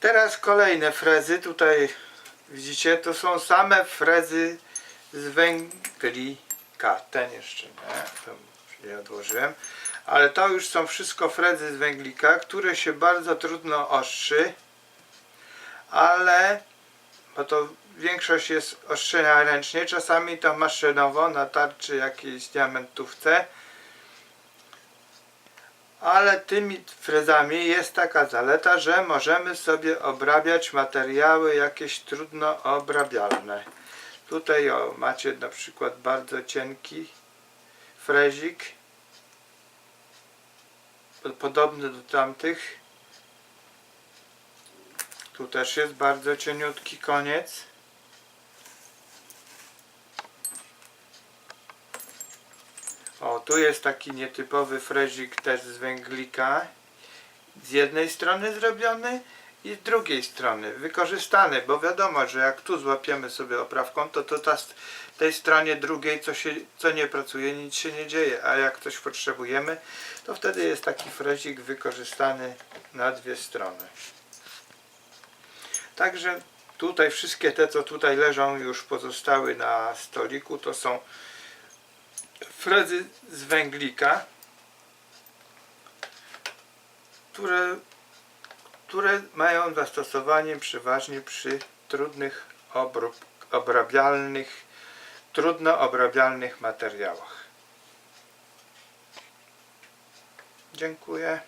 Teraz kolejne frezy. Tutaj widzicie, to są same frezy z węglika. Ten jeszcze nie, to odłożyłem. Ale to już są wszystko frezy z węglika, które się bardzo trudno ostrzy. Ale, bo to większość jest ostrzenia ręcznie, czasami to maszynowo na tarczy jakiejś diamentówce. Ale tymi frezami jest taka zaleta, że możemy sobie obrabiać materiały jakieś trudno obrabialne. Tutaj o, macie na przykład bardzo cienki frezik, po- podobny do tamtych. Tu też jest bardzo cieniutki koniec. O, tu jest taki nietypowy frezik też z węglika. Z jednej strony zrobiony i z drugiej strony wykorzystany, bo wiadomo, że jak tu złapiemy sobie oprawką, to, to ta, tej stronie drugiej, co, się, co nie pracuje, nic się nie dzieje, a jak coś potrzebujemy, to wtedy jest taki frezik wykorzystany na dwie strony. Także tutaj wszystkie te, co tutaj leżą, już pozostały na stoliku, to są frezy z węglika, które, które mają zastosowanie przeważnie przy trudnych obrób, obrabialnych, trudno obrabialnych materiałach. Dziękuję.